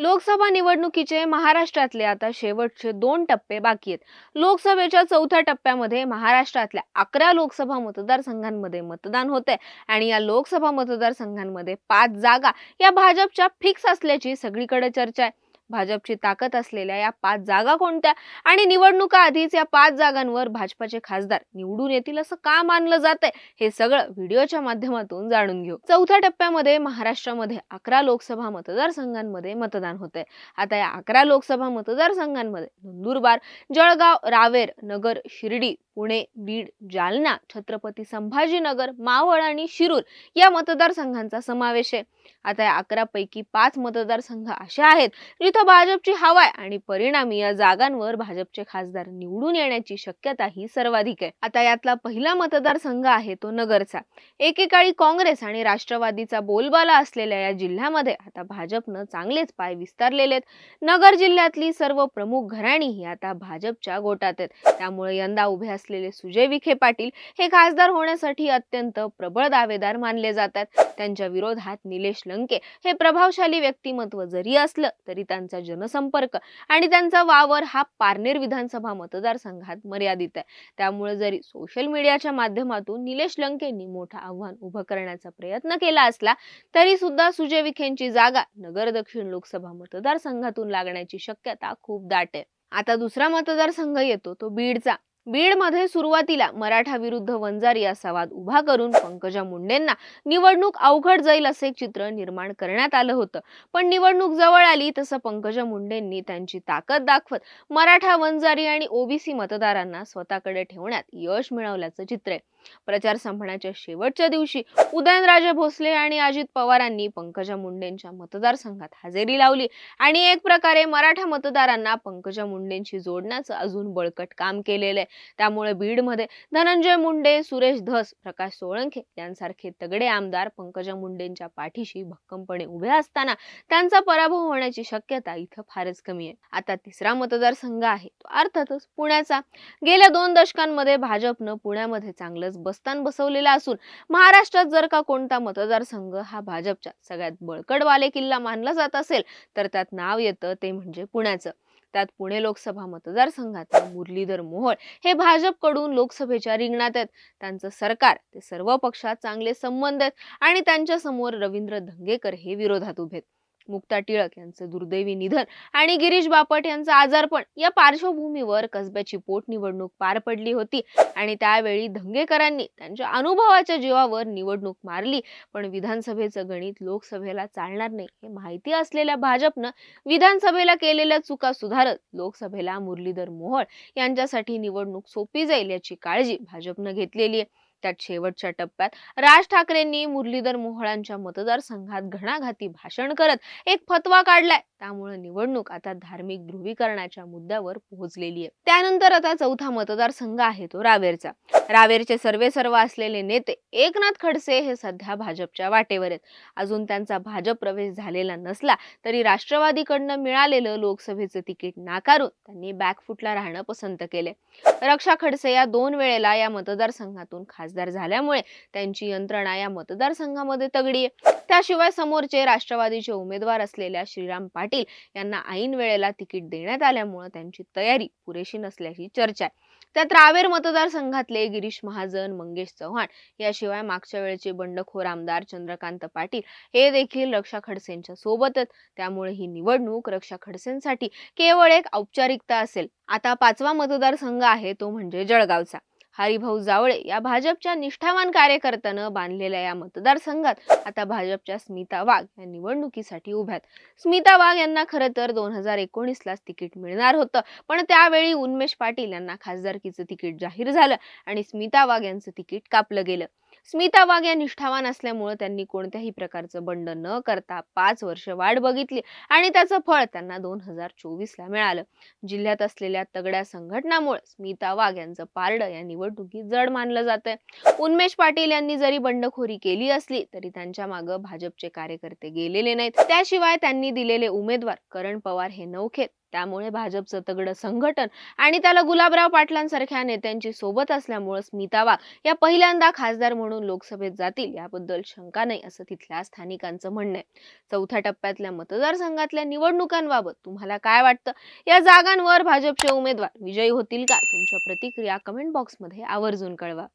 लोकसभा निवडणुकीचे महाराष्ट्रातले आता शेवटचे दोन टप्पे बाकी आहेत. लोकसभेच्या चौथ्या टप्प्यामध्ये महाराष्ट्रातल्या अकरा लोकसभा मतदारसंघांमध्ये मतदान होते आणि या लोकसभा मतदारसंघांमध्ये पाच जागा या भाजपच्या फिक्स असल्याची सगळीकडे चर्चा आहे. भाजपची ताकद असलेल्या या पाच जागा कोणत्या? आणि निवडणुका आधीच या पाच जागांवर भाजपाचे खासदार निवडून येतील असं का मानलं जात हे सगळं व्हिडिओच्या माध्यमातून जाणून घेऊ. चौथ्या टप्प्यामध्ये महाराष्ट्रामध्ये अकरा लोकसभा मतदारसंघांमध्ये मतदान होतंय. आता या अकरा लोकसभा मतदारसंघांमध्ये नंदुरबार जळगाव रावेर नगर शिर्डी पुणे बीड जालना छत्रपती संभाजीनगर मावळ आणि शिरूर या मतदारसंघांचा समावेश आहे. आता या अकरा पैकी पाच मतदारसंघ असे आहेत जिथं भाजपची हवा आहे आणि परिणामी या जागांवर भाजपचे खासदार निवडून येण्याची शक्यता ही सर्वाधिक आहे. आता यातला पहिला मतदारसंघ आहे तो नगरचा. एकेकाळी काँग्रेस आणि राष्ट्रवादीचा बोलबाला असलेल्या या जिल्ह्यामध्ये आता भाजपनं चांगलेच पाय विस्तारलेले आहेत. नगर जिल्ह्यातली सर्व प्रमुख घराणी ही आता भाजपच्या गोटात आहेत. त्यामुळे यंदा उभे असलेले सुजय विखे पाटील हे खासदार होण्यासाठी अत्यंत प्रबळ दावेदार मानले जातात. त्यांच्या विरोधात निलेश लंके हे प्रभावशाली व्यक्तिमत्व जरी असलं तरी त्यांचं त्यांचा जनसंपर्क आणि त्यांचा वावर हा पारनेर विधानसभा मतदारसंघात मर्यादित आहे. त्यामुळे जरी सोशल मीडियाच्या माध्यमातून निलेश लंकेंनी मोठं आव्हान उभं करण्याचा प्रयत्न केला असला तरी सुद्धा सुजय विखेंची जागा नगर दक्षिण लोकसभा मतदारसंघातून लागण्याची शक्यता खूप दाट आहे. आता दुसरा मतदारसंघ येतो तो बीडचा. बीडमध्ये सुरुवातीला मराठा विरुद्ध वंजारी असा वाद उभा करून पंकजा मुंडेंना निवडणूक अवघड जाईल असे एक चित्र निर्माण करण्यात आलं होतं. पण निवडणूक जवळ आली तसं पंकजा मुंडेंनी त्यांची ताकद दाखवत मराठा वंजारी आणि ओबीसी मतदारांना स्वतःकडे ठेवण्यात यश मिळवल्याचं चित्र आहे. प्रचार संपण्याच्या शेवटच्या दिवशी उदयनराजे भोसले आणि अजित पवारांनी पंकजा मुंडेंच्या मतदारसंघात हजेरी लावली आणि एक प्रकारे मराठा मतदारांना पंकजा मुंडेंशी जोडण्याचं अजून बळकट काम केलेलं आहे. त्यामुळे बीडमध्ये धनंजय मुंडे सुरेश धस प्रकाश सोळंखे यांसारखे तगडे आमदार पंकजा मुंडेंच्या पाठीशी भक्कमपणे उभे असताना त्यांचा पराभव होण्याची शक्यता इथं फारच कमी आहे. आता तिसरा मतदारसंघ आहे. तो अर्थातच पुण्याचा. गेल्या दोन दशकांमध्ये भाजपनं पुण्यामध्ये चांगलं चांगलंच बस्तान बसवलेला असून महाराष्ट्रात जर का कोणता मतदारसंघ हा भाजपच्या सगळ्यात बळकट किल्ला मानला जात असेल तर त्यात नाव येतं ते म्हणजे पुण्याचं. त्यात पुणे लोकसभा मतदारसंघात मुरलीधर मोहोळ हे भाजपकडून लोकसभेच्या रिंगणात आहेत. त्यांचं सरकार ते सर्व पक्षात चांगले संबंध आहेत आणि त्यांच्यासमोर रवींद्र धंगेकर हे विरोधात उभे आहेत. मुक्ता टिळक यांचं दुर्दैवी निधन आणि गिरीश बापट यांचं आजारपण या पार्श्वभूमीवर कसब्याची पोटनिवडणूक पार पडली होती. आणि त्यावेळी धंगेकरांनी त्यांच्या अनुभवाच्या जीवावर निवडणूक मारली. पण विधानसभेचं गणित लोकसभेला चालणार नाही हे माहिती असलेल्या भाजपनं विधानसभेला केलेल्या चुका सुधारत लोकसभेला मुरलीधर मोहोळ यांच्यासाठी निवडणूक सोपी जाईल याची काळजी भाजपनं घेतलेली आहे. त्यात शेवटच्या टप्प्यात. राज ठाकरेंनी मुरलीधर मोहळांच्या मतदारसंघात घणाघाती भाषण करत एक फतवा काढलाय. त्यामुळे निवडणूक आता धार्मिक ध्रुवीकरणाच्या मुद्द्यावर पोहोचलेली आहे. त्यानंतर आता चौथा मतदारसंघ आहे तो रावेरचा. रावेरचे सर्वे सर्व असलेले नेते एकनाथ खडसे हे सध्या भाजपच्या वाटेवर आहेत. अजून त्यांचा भाजप प्रवेश झालेला नसला तरी राष्ट्रवादीकडनं मिळालेलं लोकसभेचं तिकीट नाकारून त्यांनी बॅकफुटला राहणं पसंत केले रक्षा खडसे या दोन वेळेला या मतदारसंघातून खासदार झाल्यामुळे त्यांची यंत्रणा या मतदारसंघामध्ये तगडी आहे. त्याशिवाय समोरचे राष्ट्रवादीचे उमेदवार असलेल्या श्रीराम पाटील यांना ऐन वेळेला तिकीट देण्यात आल्यामुळे त्यांची तयारी पुरेशी नसल्याची चर्चा आहे. त्यात रावेर मतदारसंघातले गिरीश महाजन मंगेश चव्हाण याशिवाय मागच्या वेळेचे बंडखोर आमदार चंद्रकांत पाटील हे देखील रक्षा खडसेंच्या सोबतच. त्यामुळे ही निवडणूक रक्षा खडसेंसाठी केवळ एक औपचारिकता असेल. आता पाचवा मतदारसंघ आहे तो म्हणजे जळगावचा. हरिभाऊ जावळे या भाजपच्या निष्ठावान कार्यकर्त्यानं बांधलेल्या या मतदारसंघात आता भाजपच्या स्मिता वाघ या निवडणुकीसाठी उभ्यात स्मिता वाघ यांना खरं तर दोन हजार एकोणीसलाच तिकीट मिळणार होतं. पण त्यावेळी उन्मेष पाटील यांना खासदारकीचं तिकीट जाहीर झालं आणि स्मिता वाघ यांचं तिकीट कापलं गेलं. स्मिता वाघ या निष्ठावान असल्यामुळे त्यांनी कोणत्याही प्रकारचं बंड न करता पाच वर्ष वाट बघितली आणि त्याचं फळ त्यांना दोन हजार चोवीसला मिळालं. जिल्ह्यात असलेल्या तगड्या संघटनामुळे स्मिता वाघ यांचं पारडं या निवडणुकीत जड मानलं जातंय. उन्मेष पाटील यांनी जरी बंडखोरी केली असली तरी त्यांच्या मागं भाजपचे कार्यकर्ते गेलेले नाहीत. त्याशिवाय त्यांनी दिलेले उमेदवार करण पवार हे नौखेत त्यामुळे भाजपचं तगडं संघटन आणि त्याला गुलाबराव पाटलांसारख्या नेत्यांची सोबत असल्यामुळे स्मिता वाघ या पहिल्यांदा खासदार म्हणून लोकसभेत जातील याबद्दल शंका नाही असं तिथल्या स्थानिकांचं म्हणणं आहे. चौथ्या टप्प्यातल्या मतदारसंघातल्या निवडणुकांबाबत तुम्हाला काय वाटतं? या जागांवर भाजपचे उमेदवार विजयी होतील का? तुमच्या प्रतिक्रिया कमेंट बॉक्समध्ये आवर्जून कळवा.